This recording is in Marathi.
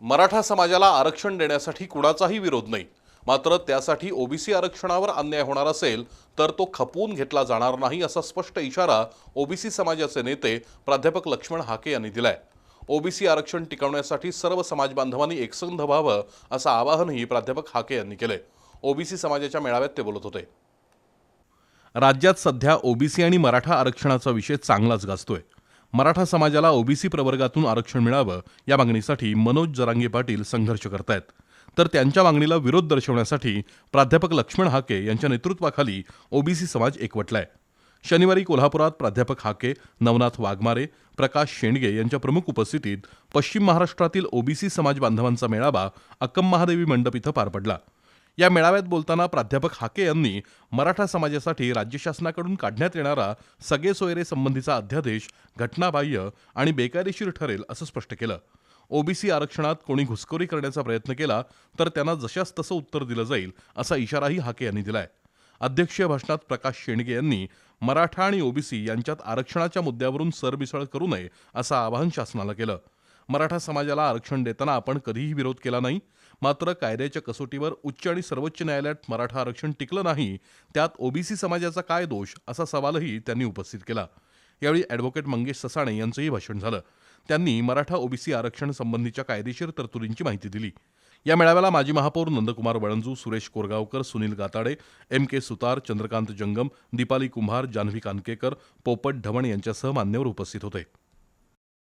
मराठा समाजाला आरक्षण देण्यासाठी कुणाचाही विरोध नाही. मात्र त्यासाठी ओबीसी आरक्षणावर अन्याय होणार असेल तर तो खपवून घेतला जाणार नाही असा स्पष्ट इशारा ओबीसी समाजाचे नेते प्राध्यापक लक्ष्मण हाके यांनी दिलाय. ओबीसी आरक्षण टिकवण्यासाठी सर्व समाज बांधवांनी एकसंध व्हावं असं आवाहनही प्राध्यापक हाके यांनी केलंय. ओबीसी समाजाच्या मेळाव्यात ते बोलत होते. राज्यात सध्या ओबीसी आणि मराठा आरक्षणाचा विषय चांगलाच गाजतोय. मराठा समाजाला ओबीसी प्रवर्गातून आरक्षण मिळावं या मागणीसाठी मनोज जरांगे पाटील संघर्ष करतायत. तर त्यांच्या मागणीला विरोध दर्शवण्यासाठी प्राध्यापक लक्ष्मण हाके यांच्या नेतृत्वाखाली ओबीसी समाज एकवटलाय. शनिवारी कोल्हापुरात प्राध्यापक हाके नवनाथ वाघमारे प्रकाश शेंडगे यांच्या प्रमुख उपस्थितीत पश्चिम महाराष्ट्रातील ओबीसी समाज बांधवांचा मेळावा अक्कम महादेवी मंडप इथं पार पडला. या मेळाव्यात बोलताना प्राध्यापक हाके यांनी मराठा समाजासाठी राज्य शासनाकडून काढण्यात येणारा सगळे सोयरे संबंधीचा अध्यादेश घटनाबाह्य आणि बेकायदेशीर ठरेल असं स्पष्ट केलं. ओबीसी आरक्षणात कोणी घुसखोरी करण्याचा प्रयत्न केला तर त्यांना जशास तसं उत्तर दिलं जाईल असा इशाराही हाके यांनी दिलाय. अध्यक्षीय भाषणात प्रकाश शेंडगे यांनी मराठा आणि ओबीसी यांच्यात आरक्षणाच्या मुद्द्यावरून सरमिसळ करू नये असं आवाहन शासनाला केलं. मराठा समाजाला आरक्षण देताना आपण कधीही विरोध केला नाही. मात्र कायद्याच्या कसोटीवर उच्च आणि सर्वोच्च न्यायालयात मराठा आरक्षण टिकलं नाही त्यात ओबीसी समाजाचा काय दोष असा सवालही त्यांनी उपस्थित केला. यावेळी ॲडव्होकेट मंगेश ससाणे यांचंही भाषण झालं. त्यांनी मराठा ओबीसी आरक्षण संबंधीच्या कायदेशीर तरतुदींची माहिती दिली. या मेळाव्याला माजी महापौर नंदकुमार वळंजू सुरेश कोरगावकर सुनील गाताडे एम के सुतार चंद्रकांत जंगम दीपाली कुंभार जान्हवी कानकेकर पोपट ढवण यांच्यासह मान्यवर उपस्थित होते.